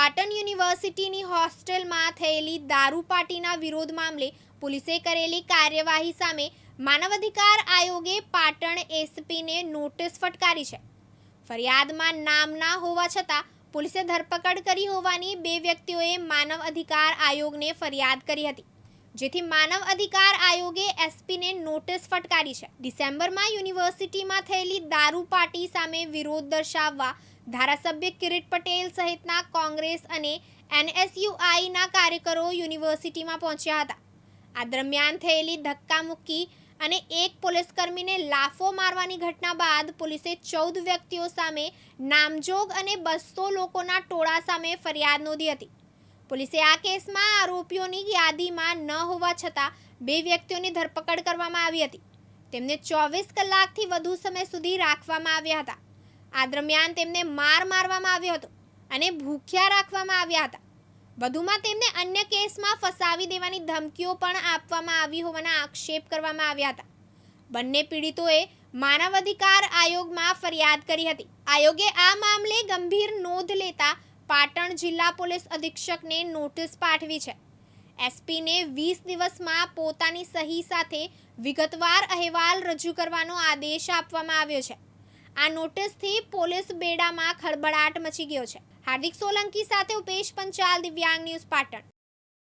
પાટણ યુનિવર્સિટીની હોસ્ટેલમાં થયેલી દારૂ પાર્ટીના વિરોધ મામલે પોલીસે કરેલી કાર્યવાહી સામે માનવ અધિકાર આયોગે પાટણ એસપીને નોટિસ ફટકારી છે. ફરિયાદમાં નામ ના હોવા છતાં પોલીસે ધરપકડ કરી હોવાની બે વ્યક્તિઓએ માનવ અધિકાર આયોગને ફરિયાદ કરી હતી. જેથી માનવ અધિકાર આયોગે એસપીને નોટિસ ફટકારી છે. ડિસેમ્બરમાં યુનિવર્સિટીમાં થયેલી દારૂ પાર્ટી સામે વિરોધ દર્શાવવા ધારાસભ્ય કિરીટ પટેલ સહિતના કોંગ્રેસ અને એનએસયુઆઈના કાર્યકરો યુનિવર્સિટીમાં પહોંચ્યા હતા. આ દરમિયાન થયેલી ધક્કામુક્કી અને એક પોલીસકર્મીને લાફો મારવાની ઘટના બાદ પોલીસે ચૌદ વ્યક્તિઓ સામે નામજોગ અને બસો લોકોના ટોળા સામે ફરિયાદ નોંધી હતી. પોલીસે આ કેસમાં આરોપીઓની યાદીમાં ન હોવા છતાં બે વ્યક્તિઓની ધરપકડ કરવામાં આવી હતી. તેમને ચોવીસ કલાકથી વધુ સમય સુધી રાખવામાં આવ્યા હતા. આ દરમિયાન તેમને માર મારવામાં આવ્યો હતો અને ભૂખ્યા રાખવામાં આવ્યા હતા. વધુમાં તેમને અન્ય કેસમાં ફસાવી દેવાની ધમકીઓ પણ આપવામાં આવી હોવાના આક્ષેપ કરવામાં આવ્યા હતા. બંને પીડિતોએ માનવ અધિકાર આયોગમાં ફરિયાદ કરી હતી. આયોગે આ મામલે ગંભીર નોંધ લેતા પાટણ જિલ્લા પોલીસ અધિક્ષકને નોટિસ પાઠવી છે. એસપીને વીસ દિવસમાં પોતાની સહી સાથે વિગતવાર અહેવાલ રજૂ કરવાનો આદેશ આપવામાં આવ્યો છે. આ નોટિસથી પોલીસ બેડામાં ખળબળાટ મચી ગયો છે. હાર્દિક સોલંકી સાથે ઉપેશ પંચાલ, દિવ્યાંગ ન્યૂઝ પાટણ.